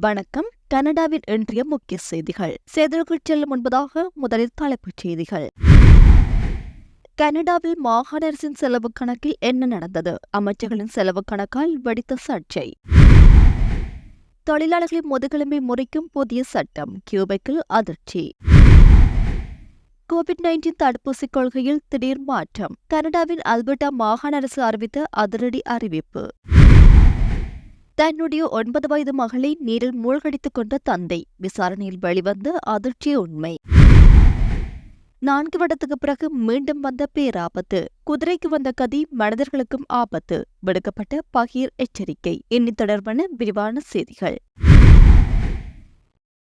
வணக்கம். கனடாவின் இன்றைய முக்கிய செய்திகள். செய்திகளுக்குள் செல்லும் முன்பதாக முதலில் தலைப்புச் செய்திகள். கனடாவில் மாகாண அரசின் செலவு கணக்கில் என்ன நடந்தது? அமைச்சர்களின் செலவு கணக்கால் வெடித்த சர்ச்சை. தொழிலாளர்களின் முதுகெலும்பை முறிக்கும் புதிய சட்டம் கியூபெக்கில் அதிர்ச்சி. கோவிட் நைன்டீன் தடுப்பூசி கொள்கையில் திடீர் மாற்றம். கனடாவின் அல்பர்டா மாகாண அரசு அறிவித்த அதிரடி அறிவிப்பு. தன்னுடைய ஒன்பது வயது மகளை நீரில் மூழ்கடித்துக் கொண்ட தந்தை. விசாரணையில் வெளிவந்த அதிர்ச்சி உண்மை. நான்கு வருடத்துக்கு பிறகு மீண்டும் வந்த பேராபத்து. குதிரைக்கு வந்த கதி மனிதர்களுக்கும் ஆபத்து. விடுக்கப்பட்ட பகீர் எச்சரிக்கை. இன்னி தொடர்பான விரிவான செய்திகள்.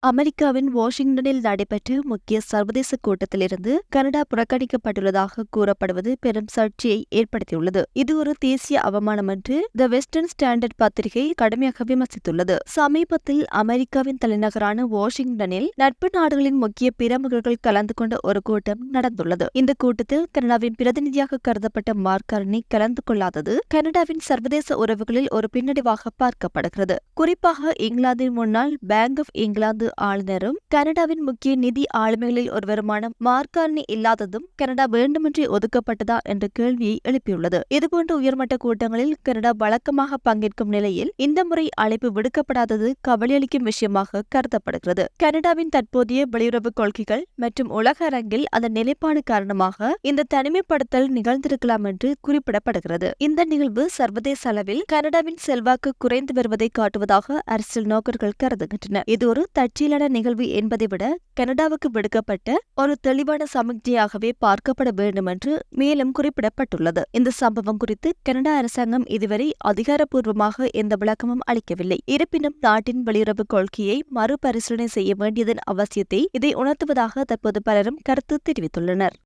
அமெரிக்காவின் வாஷிங்டனில் நடைபெற்ற முக்கிய சர்வதேச கூட்டத்திலிருந்து கனடா புறக்கணிக்கப்பட்டுள்ளதாக கூறப்படுவது பெரும் சர்ச்சையை ஏற்படுத்தியுள்ளது. இது ஒரு தேசிய அவமானம் என்று த வெஸ்டர்ன் ஸ்டாண்டர்ட் பத்திரிகை கடுமையாக விமர்சித்துள்ளது. சமீபத்தில் அமெரிக்காவின் தலைநகரான வாஷிங்டனில் நட்பு நாடுகளின் முக்கிய பிரமுகர்கள் கலந்து கொண்ட ஒரு கூட்டம் நடந்துள்ளது. இந்த கூட்டத்தில் கனடாவின் பிரதிநிதியாக கருதப்பட்ட மார்கர்னி கலந்து கொள்ளாதது கனடாவின் சர்வதேச உறவுகளில் ஒரு பின்னடைவாக பார்க்கப்படுகிறது. குறிப்பாக இங்கிலாந்தின் முன்னாள் பேங்க் ஆஃப் இங்கிலாந்து ஆளுநரும் கனடாவின் முக்கிய நிதி ஆளுமைகளில் ஒருவருமான மார்கார்னி இல்லாததும் கனடா வேண்டுமென்றே ஒதுக்கப்பட்டதா என்ற கேள்வியை எழுப்பியுள்ளது. இதுபோன்ற உயர்மட்ட கூட்டங்களில் கனடா வழக்கமாக பங்கேற்கும் நிலையில் இந்த முறை அழைப்பு விடுக்கப்படாதது கவலையளிக்கும் விஷயமாக கருதப்படுகிறது. கனடாவின் தற்போதைய வெளியுறவு கொள்கைகள் மற்றும் உலக அரங்கில் அதன் நிலைப்பாடு காரணமாக இந்த தனிமைப்படுத்தல் நிகழ்ந்திருக்கலாம் என்று குறிப்பிடப்படுகிறது. இந்த நிகழ்வு சர்வதேச அளவில் கனடாவின் செல்வாக்கு குறைந்து வருவதை காட்டுவதாக அரசியல் நோக்கர்கள் கருதுகின்றனர். இது ஒரு தற்செயலான நிகழ்வு என்பதை விட கனடாவுக்கு விடுக்கப்பட்ட ஒரு தெளிவான சமிக்ஞையாகவே பார்க்கப்பட வேண்டும் என்று மேலும் குறிப்பிடப்பட்டுள்ளது. இந்த சம்பவம் குறித்து கனடா அரசாங்கம் இதுவரை அதிகாரப்பூர்வமாக எந்த விளக்கமும் அளிக்கவில்லை. இருப்பினும் நாட்டின் வெளியுறவு கொள்கையை மறுபரிசீலனை செய்ய வேண்டியதன் அவசியத்தை இதை உணர்த்துவதாக தற்போது பலரும் கருத்து தெரிவித்துள்ளனர்.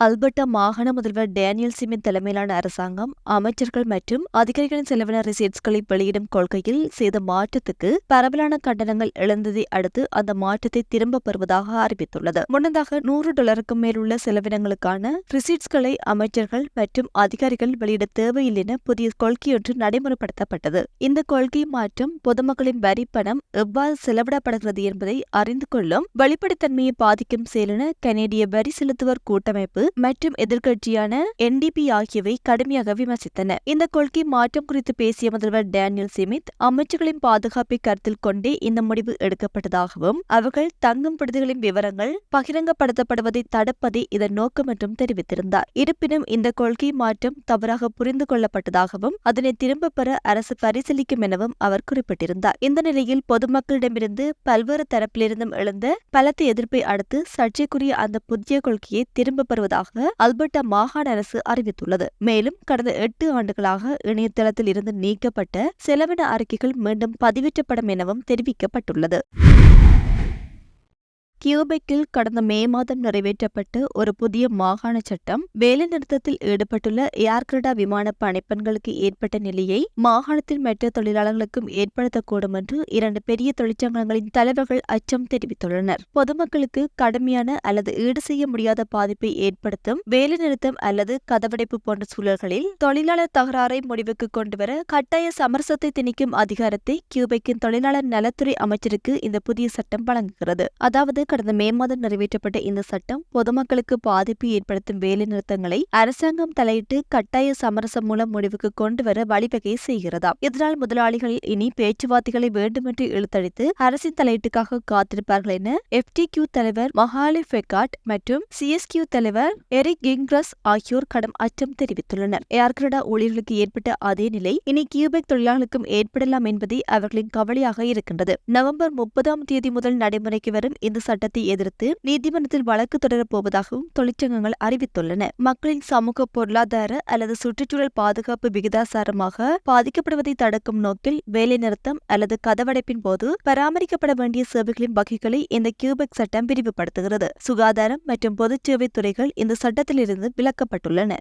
அல்பர்ட்டா மாகாண முதல்வர் டேனியல் சிமின் தலைமையிலான அரசாங்கம் அமைச்சர்கள் மற்றும் அதிகாரிகளின் செலவின ரிசீட்ஸ்களை வெளியிடும் கொள்கையில் செய்த மாற்றத்துக்கு பரவலான கண்டனங்கள் எழுந்ததை அடுத்து அந்த மாற்றத்தை திரும்பப் பெறுவதாக அறிவித்துள்ளது. முன்னதாக நூறு டாலருக்கும் மேலுள்ள செலவினங்களுக்கான ரிசீட்ஸ்களை அமைச்சர்கள் மற்றும் அதிகாரிகள் வெளியிட தேவையில்லை என புதிய கொள்கையொன்று நடைமுறைப்படுத்தப்பட்டது. இந்த கொள்கை மாற்றம் பொதுமக்களின் வரி பணம் எவ்வாறு செலவிடப்படுகிறது என்பதை அறிந்து கொள்ளும் வெளிப்படைத்தன்மையை பாதிக்கும் செயலென கனேடிய வரி செலுத்துவர் கூட்டமைப்பு மற்றும் எதிர்க்கட்சியான என்டிபி ஆகியவை கடுமையாக விமர்சித்தன. இந்த கொள்கை மாற்றம் குறித்து பேசிய முதல்வர் டேனியல் சிமித் அமைச்சர்களின் பாதுகாப்பை கருத்தில் கொண்டே இந்த முடிவு எடுக்கப்பட்டதாகவும் அவர்கள் தங்கும் விடுதிகளின் விவரங்கள் பகிரங்கப்படுத்தப்படுவதை தடுப்பதே இதன் நோக்கம் என்றும் தெரிவித்திருந்தார். இருப்பினும் இந்த கொள்கை மாற்றம் தவறாக புரிந்து கொள்ளப்பட்டதாகவும் அதனை திரும்பப் பெற அரசு பரிசீலிக்கும் எனவும் அவர் குறிப்பிட்டிருந்தார். இந்த நிலையில் பொதுமக்களிடமிருந்து பல்வேறு தரப்பிலிருந்தும் எழுந்த பலத்த எதிர்ப்பை அடுத்து சர்ச்சைக்குரிய அந்த புதிய கொள்கையை திரும்பப் பெறுவதாக வருவதாக அல்பர்டா மாகாண அரசு அறிவித்துள்ளது. மேலும் கடந்த எட்டு ஆண்டுகளாக இணையதளத்தில் இருந்து நீக்கப்பட்ட செலவின அறிக்கைகள் மீண்டும் பதிவேற்றப்படும் எனவும் தெரிவிக்கப்பட்டுள்ளது. கியூபெக்கில் கடந்த மே மாதம் நிறைவேற்றப்பட்ட ஒரு புதிய மாகாண சட்டம் வேலைநிறுத்தத்தில் ஈடுபட்டுள்ள ஏர்கிரடா விமான பணிப்பெண்களுக்கு ஏற்பட்ட நிலையை மாகாணத்தின் மற்ற தொழிலாளர்களுக்கும் ஏற்படுத்தக்கூடும் என்று இரண்டு பெரிய தொழிற்சங்கங்களின் தலைவர்கள் அச்சம் தெரிவித்துள்ளனர். பொதுமக்களுக்கு கடுமையான அல்லது ஈடு செய்ய முடியாத பாதிப்பை ஏற்படுத்தும் வேலைநிறுத்தம் அல்லது கதவடைப்பு போன்ற சூழல்களில் தொழிலாளர் தகராறை முடிவுக்கு கொண்டுவர கட்டாய சமரசத்தை திணிக்கும் அதிகாரத்தை கியூபெக்கின் தொழிலாளர் நலத்துறை அமைச்சருக்கு இந்த புதிய சட்டம் வழங்குகிறது. அதாவது கடந்த மே மாதம் நிறைவேற்றப்பட்ட இந்த சட்டம் பொதுமக்களுக்கு பாதிப்பு ஏற்படுத்தும் வேலைநிறுத்தங்களை அரசாங்கம் தலையிட்டு கட்டாய சமரசம் மூலம் முடிவுக்கு கொண்டுவர வழிவகை செய்கிறதாம். இதனால் முதலாளிகள் இனி பேச்சுவார்த்தைகளை வேண்டுமென்று இழுத்தடித்து அரசின் தலையீட்டுக்காக காத்திருப்பார்கள் என எஃப்டி கியூ தலைவர் மஹாலி ஃபெக்காட் மற்றும் சிஎஸ்கியூ தலைவர் எரிக் கிங்ரஸ் ஆகியோர் கடும் அச்சம் தெரிவித்துள்ளனர். ஏர்கிரடா ஊழியர்களுக்கு ஏற்பட்ட அதே நிலை இனி கியூபெக் தொழிலாளர்களுக்கும் ஏற்படலாம் என்பதே அவர்களின் கவலையாக இருக்கின்றது. நவம்பர் முப்பதாம் தேதி முதல் நடைமுறைக்கு வரும் இந்த சட்டத்தை எதிர்த்து நீதிமன்றத்தில் வழக்கு தொடரப் போவதாகவும் தொழிற்சங்கங்கள் அறிவித்துள்ளன. மக்களின் சமூக பொருளாதார அல்லது சுற்றுச்சூழல் பாதுகாப்பு விகிதாசாரமாக பாதிக்கப்படுவதை தடுக்கும் நோக்கில் வேலைநிறுத்தம் அல்லது கதவடைப்பின் போது பராமரிக்கப்பட வேண்டிய சேவைகளின் வகைகளை இந்த கியூபெக் சட்டம் விரிவுபடுத்துகிறது. சுகாதாரம் மற்றும் பொதுச் சேவை துறைகள் இந்த சட்டத்திலிருந்து விலக்கப்பட்டுள்ளன.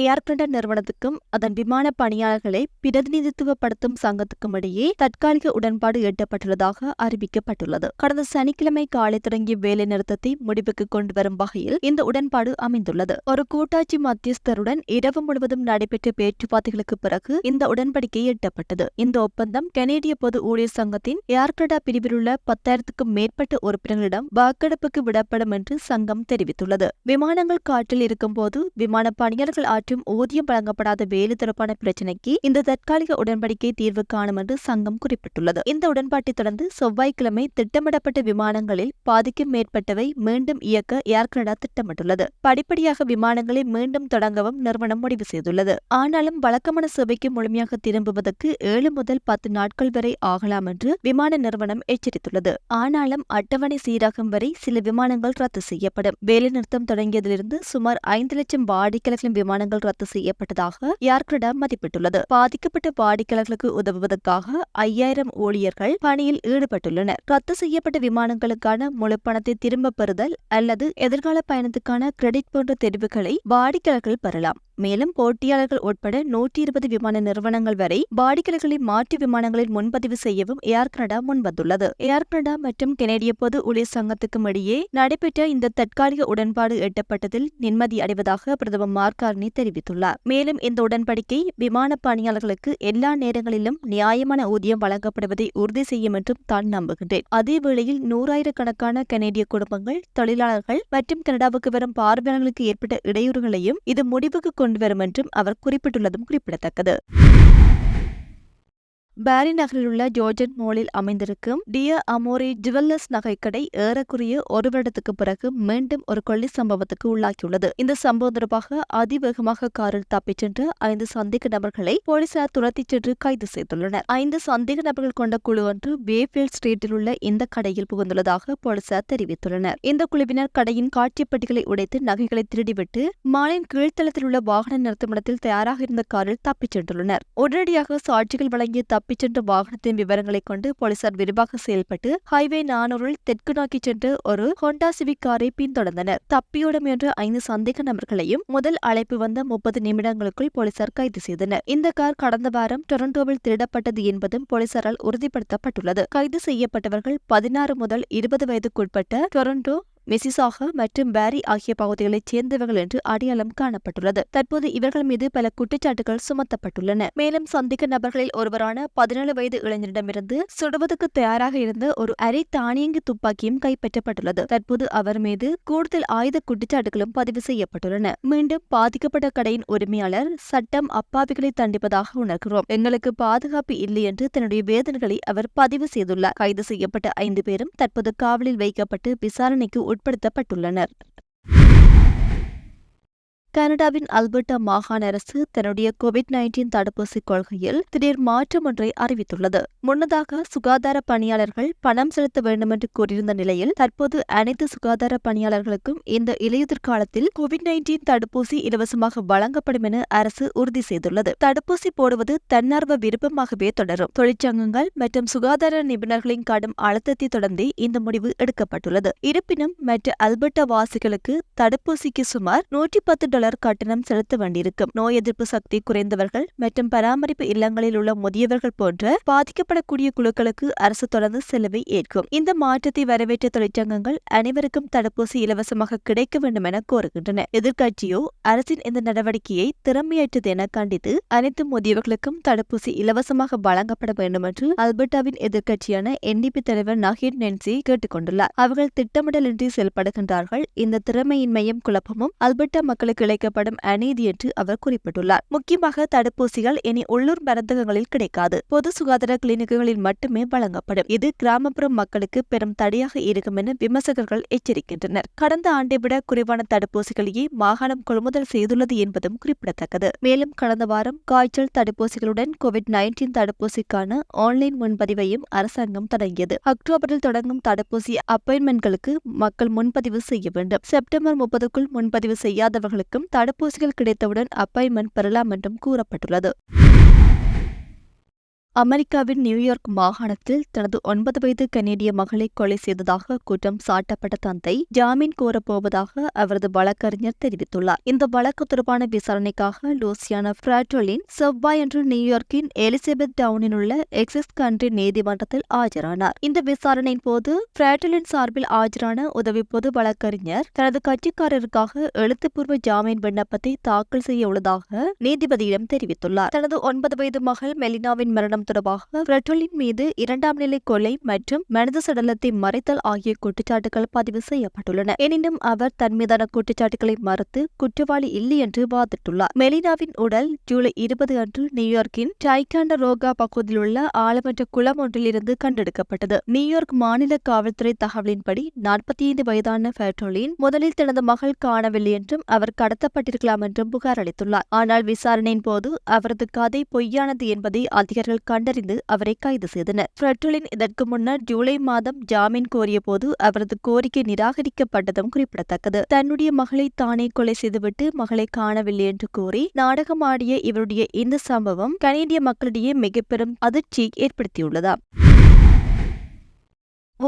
ஏர் கனடா நிறுவனத்துக்கும் அதன் விமான பணியாளர்களை பிரதிநிதித்துவப்படுத்தும் சங்கத்துக்கும் இடையே தற்காலிக உடன்பாடு எட்டப்பட்டுள்ளதாக அறிவிக்கப்பட்டுள்ளது. கடந்த சனிக்கிழமை காலை தொடங்கிய வேலை நிறுத்தத்தை முடிவுக்கு கொண்டு வரும் வகையில் இந்த உடன்பாடு அமைந்துள்ளது. ஒரு கூட்டாட்சி மத்தியஸ்தருடன் இரவு முழுவதும் நடைபெற்ற பேச்சுவார்த்தைகளுக்கு பிறகு இந்த உடன்படிக்கை எட்டப்பட்டது. இந்த ஒப்பந்தம் கனேடிய பொது ஊழியர் சங்கத்தின் ஏர் கனடா பிரிவில் உள்ள பத்தாயிரத்துக்கும் மேற்பட்ட உறுப்பினர்களிடம் வாக்கெடுப்புக்கு விடப்படும் என்று சங்கம் தெரிவித்துள்ளது. விமானங்கள் காற்றில் இருக்கும்போது விமான பணியாளர்கள் மற்றும் ஊதியம் வழங்கப்படாத வேலை தொடர்பான பிரச்சினைக்கு இந்த தற்காலிக உடன்படிக்கை தீர்வு காணும் என்று சங்கம் குறிப்பிட்டுள்ளது. இந்த உடன்பாட்டை தொடர்ந்து செவ்வாய்க்கிழமை திட்டமிடப்பட்ட விமானங்களில் பாதிக்கும் மேற்பட்டவை மீண்டும் இயக்க ஏர் கனடா திட்டமிட்டுள்ளது. படிப்படியாக விமானங்களை மீண்டும் தொடங்கவும் நிறுவனம் முடிவு செய்துள்ளது. ஆனாலும் வழக்கமான சேவைக்கு முழுமையாக திரும்புவதற்கு ஏழு முதல் பத்து நாட்கள் வரை ஆகலாம் என்று விமான நிறுவனம் எச்சரித்துள்ளது. ஆனாலும் அட்டவணை சீராகும் வரை சில விமானங்கள் ரத்து செய்யப்படும். வேலைநிறுத்தம் தொடங்கியதிலிருந்து சுமார் ஐந்து லட்சம் வாடிக்கையாளர்களின் விமானங்கள் ரத்து செய்யப்பட்டதாக ஏர் மதிப்பிட்டுள்ளது. பாதிக்கப்பட்ட வாடிக்கையாளர்களுக்கு உதவுவதற்காக ஐயாயிரம் ஊழியர்கள் பணியில் ஈடுபட்டுள்ளனர். ரத்து செய்யப்பட்ட விமானங்களுக்கான முழு பணத்தை திரும்பப் பெறுதல் அல்லது எதிர்கால பயணத்துக்கான கிரெடிட் போன்ற தெரிவுகளை வாடிக்கையாளர்கள் பெறலாம். மேலும் போட்டியாளர்கள் உட்பட நூற்றி இருபது விமான நிறுவனங்கள் வரை வாடிக்கையாளர்களை மாற்று விமானங்களில் முன்பதிவு செய்யவும் ஏர் கனடா முன்வந்துள்ளது. ஏர் கனடா மற்றும் கெனடிய பொது ஊழியர் சங்கத்துக்கும் இடையே நடைபெற்ற இந்த தற்காலிக உடன்பாடு எட்டப்பட்டதில் நிம்மதி அடைவதாக பிரதமர் மார்கார்னி தெரிவித்துள்ளார். மேலும் இந்த உடன்படிக்கை விமான பணியாளர்களுக்கு எல்லா நேரங்களிலும் நியாயமான ஊதியம் வழங்கப்படுவதை உறுதி செய்யும் என்றும் தான் நம்புகின்றேன். அதே வேளையில் நூறாயிரக்கணக்கான கனேடிய குடும்பங்கள் தொழிலாளர்கள் மற்றும் கனடாவுக்கு வரும் பார்வையாளர்களுக்கு ஏற்பட்ட இடையூறுகளையும் இது முடிவுக்கு கொண்டு வரும் என்றும் அவர் குறிப்பிட்டுள்ளதும் குறிப்பிடத்தக்கது. பாரி நகரில் உள்ள ஜோர்ஜன் மோலில் அமைந்திருக்கும் டிய அமோரி ஜுவல்லர்ஸ் நகைக்கடை ஏறக்குறைய ஒரு வருடத்துக்கு பிறகு மீண்டும் ஒரு கொள்ளி சம்பவத்துக்கு உள்ளாகியுள்ளது. இந்த சம்பவம் தொடர்பாக அதிவேகமாக காரில் தப்பிச் சென்ற ஐந்து சந்தேக நபர்களை போலீசார் துரத்திச் சென்று கைது செய்துள்ளனர். ஐந்து சந்தேக நபர்கள் கொண்ட குழு ஒன்று வேஃபீல்ட் ஸ்ட்ரீட்டில் உள்ள இந்த கடையில் புகுந்துள்ளதாக போலீசார் தெரிவித்துள்ளனர். இந்த குழுவினர் கடையின் காட்சிப்பட்டிகளை உடைத்து நகைகளை திருடிவிட்டு மாலின் கீழ்த்தளத்தில் உள்ள வாகன நிறுத்துமிடத்தில் தயாராக இருந்த காரில் தப்பிச் சென்றுள்ளனர். உடனடியாக சாட்சிகள் வழங்கிய தப்பிச் சென்ற வாகனத்தின் விவரங்களை கொண்டு போலீசார் விரிவாக செயல்பட்டு ஹைவே நானூறில் தெற்கு நோக்கி சென்று ஒரு ஹோண்டா சிவிக் காரை பின்தொடர்ந்தனர். தப்பியோட முயன்ற ஐந்து சந்தேக நபர்களையும் முதல் அழைப்பு வந்த முப்பது நிமிடங்களுக்குள் போலீசார் கைது செய்தனர். இந்த கார் கடந்த வாரம் டொரண்டோவில் திருடப்பட்டது என்பதும் போலீசாரால் உறுதிப்படுத்தப்பட்டுள்ளது. கைது செய்யப்பட்டவர்கள் பதினாறு முதல் இருபது வயதுக்குட்பட்ட டொரண்டோ மெசிசாகா மற்றும் பேரி ஆகிய பகுதிகளைச் சேர்ந்தவர்கள் என்று அடையாளம் காணப்பட்டுள்ளது. தற்போது இவர்கள் மீது பல குற்றச்சாட்டுகள் சுமத்தப்பட்டுள்ளன. மேலும் சந்திக்க நபர்களில் ஒருவரான பதினேழு வயது இளைஞரிடமிருந்து சுடுவதற்கு தயாராக இருந்த ஒரு அரை தானியங்கி துப்பாக்கியும் கைப்பற்றப்பட்டுள்ளது. தற்போது அவர் மீது கூடுதல் ஆயுத குற்றச்சாட்டுகளும் பதிவு செய்யப்பட்டுள்ளன. மீண்டும் பாதிக்கப்பட்ட கடையின் உரிமையாளர் சட்டம் அப்பாவிகளை தண்டிப்பதாக உணர்கிறோம். எங்களுக்கு பாதுகாப்பு இல்லை என்று தன்னுடைய வேதனைகளை அவர் பதிவு செய்துள்ளார். கைது செய்யப்பட்ட ஐந்து பேரும் தற்போது காவலில் வைக்கப்பட்டு விசாரணைக்கு உட்படுத்தப்பட்டுள்ளனர். கனடாவின் அல்பர்டா மாகாண அரசு தன்னுடைய கோவிட் நைன்டீன் தடுப்பூசி கொள்கையில் திடீர் மாற்றம் ஒன்றை அறிவித்துள்ளது. முன்னதாக சுகாதார பணியாளர்கள் பணம் செலுத்த வேண்டுமென்று கூறியிருந்த நிலையில் தற்போது அனைத்து சுகாதார பணியாளர்களுக்கும் இந்த இலையுதிர் காலத்தில் கோவிட் நைன்டீன் தடுப்பூசி இலவசமாக வழங்கப்படும் என அரசு உறுதி செய்துள்ளது. தடுப்பூசி போடுவது தன்னார்வ விருப்பமாகவே தொடரும். தொழிற்சங்கங்கள் மற்றும் சுகாதார நிபுணர்களின் கடும் அழுத்தத்தை தொடர்ந்தே இந்த முடிவு எடுக்கப்பட்டுள்ளது. இருப்பினும் மற்ற அல்பர்டா வாசிகளுக்கு தடுப்பூசிக்கு சுமார் நூற்றி பத்து டாலர் கட்டணம் செலுத்த வேண்டியிருக்கும். நோய் எதிர்ப்பு சக்தி குறைந்தவர்கள் மற்றும் பராமரிப்பு இல்லங்களில் உள்ள முதியவர்கள் போன்ற பாதிக்கப்படக்கூடிய குழுக்களுக்கு அரசு தொடர்ந்து செலவை ஏற்கும். இந்த மாற்றத்தை வரவேற்ற தொழிற்சங்கங்கள் அனைவருக்கும் தடுப்பூசி இலவசமாக கிடைக்க வேண்டும் என கோருகின்றன. எதிர்க்கட்சியோ அரசின் இந்த நடவடிக்கையை திறமையற்றது என கண்டித்து அனைத்து முதியவர்களுக்கும் தடுப்பூசி இலவசமாக வழங்கப்பட வேண்டும் என்று அல்பர்டாவின் எதிர்க்கட்சியான என்டிபி தலைவர் நஹீர் நென்சி கேட்டுக்கொண்டுள்ளார் அவர்கள் திட்டமிடலின்றி செயல்படுகின்றார்கள். இந்த திறமையின்மையும் குழப்பமும் அல்பர்டா மக்களுக்கு இழைக்கப்படும் அநீதி என்று அவர் குறிப்பிட்டுள்ளார். முக்கியமாக தடுப்பூசிகள் இனி உள்ளூர் மருந்தகங்களில் கிடைக்காது. பொது சுகாதார கிளினிக்குகளில் மட்டுமே வழங்கப்படும். இது கிராமப்புற மக்களுக்கு பெரும் தடையாக இருக்கும் என விமர்சகர்கள் எச்சரிக்கின்றனர். கடந்த ஆண்டை விட குறைவான தடுப்பூசிகளையே மாகாணம் கொள்முதல் செய்துள்ளது என்பதும் குறிப்பிடத்தக்கது. மேலும் கடந்த வாரம் காய்ச்சல் தடுப்பூசிகளுடன் கோவிட் நைன்டீன் தடுப்பூசிக்கான ஆன்லைன் முன்பதிவையும் அரசாங்கம் தொடங்கியது. அக்டோபரில் தொடங்கும் தடுப்பூசி அப்பாயின்மெண்ட்களுக்கு மக்கள் முன்பதிவு செய்ய வேண்டும். செப்டம்பர் முப்பதுக்குள் முன்பதிவு செய்யாதவர்களுக்கும் தடுப்பூசிகள் கிடைத்தவுடன் அப்பாயின்மெண்ட் பெறலாம் என்றும் கூறப்பட்டுள்ளது. அமெரிக்காவின் நியூயார்க் மாகாணத்தில் தனது ஒன்பது வயது கனேடிய மகளை கொலை செய்ததாக குற்றம் சாட்டப்பட்ட தந்தை ஜாமீன் கோரப்போவதாக அவரது வழக்கறிஞர் தெரிவித்துள்ளார். இந்த வழக்கு தொடர்பான விசாரணைக்காக லூசியான பிராட்டோலின் செவ்வாய் அன்று நியூயார்க்கின் எலிசபெத் டவுனில் உள்ள எக்ஸஸ் கண்ட்ரி நீதிமன்றத்தில் ஆஜரானார். இந்த விசாரணையின் போது பிராட்டோலின் சார்பில் ஆஜரான உதவி பொது வழக்கறிஞர் தனது கட்சிக்காரருக்காக எழுத்துப்பூர்வ ஜாமீன் விண்ணப்பத்தை தாக்கல் செய்ய உள்ளதாக நீதிபதியிடம் தெரிவித்துள்ளார். தனது ஒன்பது வயது மகள் மெலினாவின் மரணம் சம்பவம் தொடர்பாக பிரட்டோலின் மீது இரண்டாம் நிலை கொலை மற்றும் மனித சடலத்தை மறைத்தல் ஆகிய குற்றச்சாட்டுகள் பதிவு செய்யப்பட்டுள்ளன. எனினும் அவர் தன் மீதான குற்றச்சாட்டுகளை மறுத்து குற்றவாளி இல்லை என்று வாதிட்டுள்ளார். மெலினாவின் உடல் ஜூலை இருபது அன்று நியூயார்க்கின் டைகாண்ட ரோகா பகுதியில் உள்ள ஆழமற்ற குளம் ஒன்றிலிருந்து கண்டெடுக்கப்பட்டது. நியூயார்க் மாநில காவல்துறை தகவலின்படி நாற்பத்தி ஐந்து வயதான பெட்ரோலின் முதலில் தனது மகள் காணவில்லை என்றும் அவர் கடத்தப்பட்டிருக்கலாம் என்றும் புகார் அளித்துள்ளார். ஆனால் விசாரணையின் போது அவரது கதை பொய்யானது என்பதை அதிகாரிகள் கண்டறிந்து அவரை கைது செய்தனர். ஃப்ரெட்ரலின் இதற்கு முன்னர் ஜூலை மாதம் ஜாமீன் கோரிய போது அவரது கோரிக்கை நிராகரிக்கப்பட்டதும் குறிப்பிடத்தக்கது. தன்னுடைய மகளை தானே கொலை செய்துவிட்டு மகளை காணவில்லை என்று கூறி நாடகமாடிய இவருடைய இந்த சம்பவம் கனேடிய மக்களிடையே மிக பெரும் அதிர்ச்சி ஏற்படுத்தியுள்ளதாம்.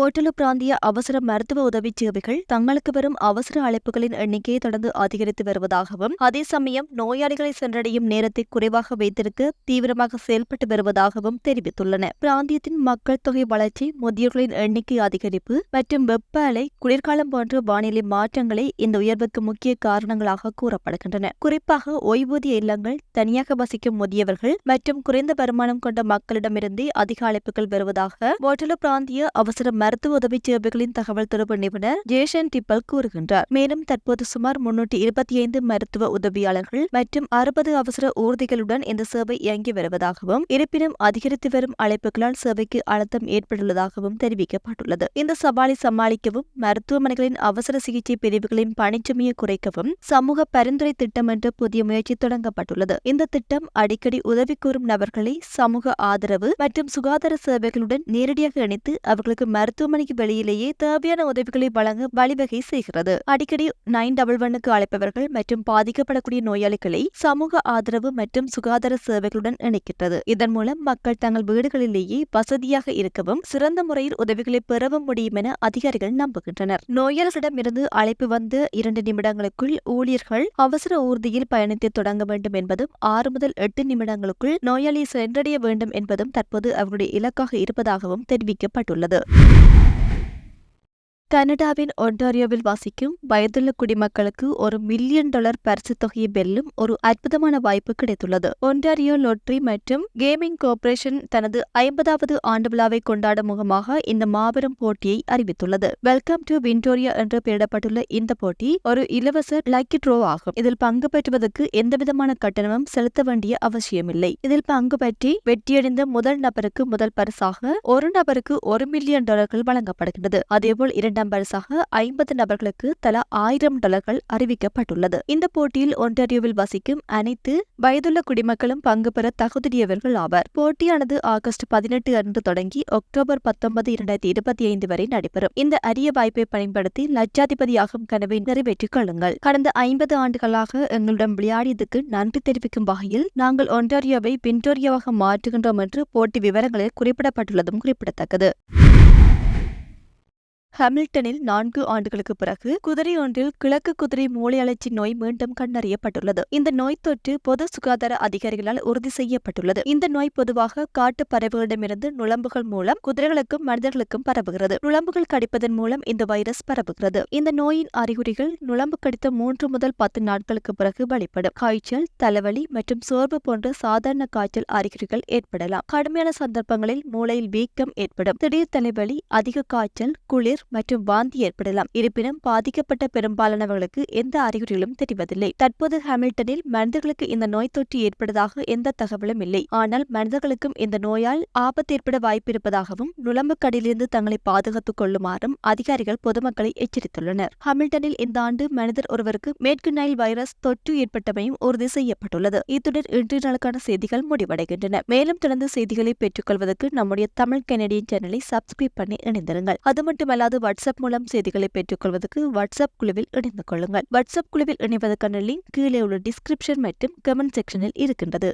ஓட்டலு பிராந்திய அவசர மருத்துவ உதவி சேவைகள் தங்களுக்கு வரும் அவசர அழைப்புகளின் எண்ணிக்கையை தொடர்ந்து அதிகரித்து வருவதாகவும் அதே சமயம் நோயாளிகளை சென்றடையும் நேரத்தை குறைவாக வைத்திருக்க தீவிரமாக செயல்பட்டு வருவதாகவும் தெரிவித்துள்ளன. பிராந்தியத்தின் மக்கள் தொகை வளர்ச்சி முதியோர்களின் எண்ணிக்கை அதிகரிப்பு மற்றும் வெப்ப அலை குளிர்காலம் போன்ற வானிலை மாற்றங்களே இந்த உயர்வுக்கு முக்கிய காரணங்களாக கூறப்படுகின்றன. குறிப்பாக ஓய்வூதிய இல்லங்கள் தனியாக வசிக்கும் முதியவர்கள் மற்றும் குறைந்த வருமானம் கொண்ட மக்களிடமிருந்தே அதிக அழைப்புகள் வருவதாக ஓட்டலு பிராந்திய அவசர மருத்துவ உதவி சேவைகளின் தகவல் தொடர்பு நிபுணர் ஜேஷன் டிப்பல் கூறுகின்றார். மேலும் தற்போது சுமார் முன்னூற்றி இருபத்தி ஐந்து மருத்துவ உதவியாளர்கள் மற்றும் அறுபது அவசர ஊர்திகளுடன் இந்த சேவை இயங்கி வருவதாகவும் இருப்பினும் அதிகரித்து வரும் அழைப்புகளால் சேவைக்கு அழுத்தம் ஏற்பட்டுள்ளதாகவும் தெரிவிக்கப்பட்டுள்ளது. இந்த சவாலை சமாளிக்கவும் மருத்துவமனைகளின் அவசர சிகிச்சை பிரிவுகளின் பணிச்சுமையை குறைக்கவும் சமூக பரிந்துரை திட்டம் என்ற புதிய முயற்சி தொடங்கப்பட்டுள்ளது. இந்த திட்டம் அடிக்கடி உதவி கூறும் நபர்களை சமூக ஆதரவு மற்றும் சுகாதார சேவைகளுடன் நேரடியாக இணைத்து அவர்களுக்கு மருத்துவமனைக்கு வெளியிலேயே தேவையான உதவிகளை வழங்க வழிவகை செய்கிறது. அடிக்கடி நைன் டபுள் ஒன்னுக்கு அழைப்பவர்கள் மற்றும் பாதிக்கப்படக்கூடிய நோயாளிகளை சமூக ஆதரவு மற்றும் சுகாதார சேவைகளுடன் இணைக்கிறது இதன் மூலம் மக்கள் தங்கள் வீடுகளிலேயே வசதியாக இருக்கவும் சிறந்த முறையில் உதவிகளை பெறவும் முடியும் என அதிகாரிகள் நம்புகின்றனர். நோயாளர்களிடமிருந்து அழைப்பு வந்து இரண்டு நிமிடங்களுக்குள் ஊழியர்கள் அவசர ஊர்தியில் பயணத்தை தொடங்க வேண்டும் என்பதும் ஆறு முதல் எட்டு நிமிடங்களுக்குள் நோயாளியை சென்றடைய வேண்டும் என்பதும் தற்போது அவருடைய இலக்காக இருப்பதாகவும் தெரிவிக்கப்பட்டுள்ளது. you கனடாவின் ஒன்டாரியோவில் வசிக்கும் வயதுள்ள குடிமக்களுக்கு ஒரு மில்லியன் டாலர் பரிசு தொகையை வெல்லும் ஒரு அற்புதமான வாய்ப்பு கிடைத்துள்ளது. ஒன்டாரியோ லோட்டரி மற்றும் கேமிங் கார்ப்பரேஷன் தனது ஐம்பதாவது ஆண்டு விழாவை கொண்டாடும் முகமாக இந்த மாபெரும் போட்டியை அறிவித்துள்ளது. வெல்கம் டு விண்டோரியா என்று பெயரிடப்பட்டுள்ள இந்த போட்டி ஒரு இலவச லக்கி ட்ரோ ஆகும். இதில் பங்கு பெற்றுவதற்கு எந்தவிதமான கட்டணமும் செலுத்த வேண்டிய அவசியமில்லை. இதில் பங்கு பற்றி வெற்றியடைந்த முதல் நபருக்கு முதல் பரிசாக ஒரு நபருக்கு ஒரு மில்லியன் டாலர்கள் வழங்கப்படுகின்றது. அதேபோல் இரண்டாம் பரிசாக ஐம்பது நபர்களுக்கு தலா ஆயிரம் டாலர்கள் அறிவிக்கப்பட்டுள்ளது. இந்த போட்டியில் ஒன்டாரியோவில் வசிக்கும் அனைத்து வயதுள்ள குடிமக்களும் பங்கு பெற தகுதியவர்கள் ஆவர். போட்டியானது ஆகஸ்ட் பதினெட்டு அன்று தொடங்கி அக்டோபர் பத்தொன்பது இரண்டாயிரத்தி இருபத்தி ஐந்து வரை நடைபெறும். இந்த அரிய வாய்ப்பை பயன்படுத்தி லட்சாதிபதியாகும் கனவை நிறைவேற்றிக் கொள்ளுங்கள். கடந்த ஐம்பது ஆண்டுகளாக எங்களிடம் விளையாடியதுக்கு நன்றி தெரிவிக்கும் வகையில் நாங்கள் ஒன்டாரியோவை பின்டோரியோவாக மாற்றுகின்றோம் என்று போட்டி விவரங்களில் குறிப்பிடப்பட்டுள்ளதும் குறிப்பிடத்தக்கது. ஹாமில்டனில் நான்கு ஆண்டுகளுக்கு பிறகு குதிரை ஒன்றில் கிழக்கு குதிரை மூளை அழற்சி நோய் மீண்டும் கண்டறியப்பட்டுள்ளது. இந்த நோய் தொற்று பொது சுகாதார அதிகாரிகளால் உறுதி செய்யப்பட்டுள்ளது. இந்த நோய் பொதுவாக காட்டு பறவைகளிடமிருந்து நுழம்புகள் மூலம் குதிரைகளுக்கும் மனிதர்களுக்கும் பரவுகிறது. நுழம்புகள் கடிப்பதன் மூலம் இந்த வைரஸ் பரவுகிறது. இந்த நோயின் அறிகுறிகள் நுழம்பு கடித்த மூன்று முதல் பத்து நாட்களுக்கு பிறகு வெளிப்படும். காய்ச்சல் தலைவலி மற்றும் சோர்வு போன்ற சாதாரண காய்ச்சல் அறிகுறிகள் ஏற்படலாம். கடுமையான சந்தர்ப்பங்களில் மூளையில் வீக்கம் ஏற்படும். திடீர் தலைவலி அதிக காய்ச்சல் குளிர் மற்றும் வாந்தி ஏற்படலாம். இருப்பினும் பாதிக்கப்பட்ட பெரும்பாலானவர்களுக்கு எந்த அறிகுறிகளும் தெரிவதில்லை. தற்போது ஹாமில்டனில் மனிதர்களுக்கு இந்த நோய் தொற்று ஏற்பட்டதாக எந்த தகவலும் இல்லை. ஆனால் மனிதர்களுக்கும் இந்த நோயால் ஆபத்து ஏற்பட வாய்ப்பிருப்பதாகவும் நுழம்புக்கடியிலிருந்து தங்களை பாதுகாத்துக் கொள்ளுமாறும் அதிகாரிகள் பொதுமக்களை எச்சரித்துள்ளனர். ஹாமில்டனில் இந்த ஆண்டு மனிதர் ஒருவருக்கு மேற்கு நைல் வைரஸ் தொற்று ஏற்பட்டமையும் உறுதி செய்யப்பட்டுள்ளது. இத்துடன் இன்று நாளுக்கான செய்திகள் முடிவடைகின்றன. மேலும் தொடர்ந்து செய்திகளை பெற்றுக்கொள்வதற்கு நம்முடைய தமிழ் கெனடியன் சேனலை சப்ஸ்கிரைப் பண்ணி இணைந்திருங்கள். அது மட்டுமல்லாது வாட்ஸ்அப் மூலம் செய்திகளை பெற்றுக்கொள்வதற்கு வாட்ஸ்அப் குழுவில் இணைந்து கொள்ளுங்கள். வாட்ஸ்அப் குழுவில் இணைவதற்கான லிங்க் கீழே உள்ள டிஸ்கிரிப்ஷன் மற்றும் கமெண்ட் செக்ஷனில் இருக்கின்றது.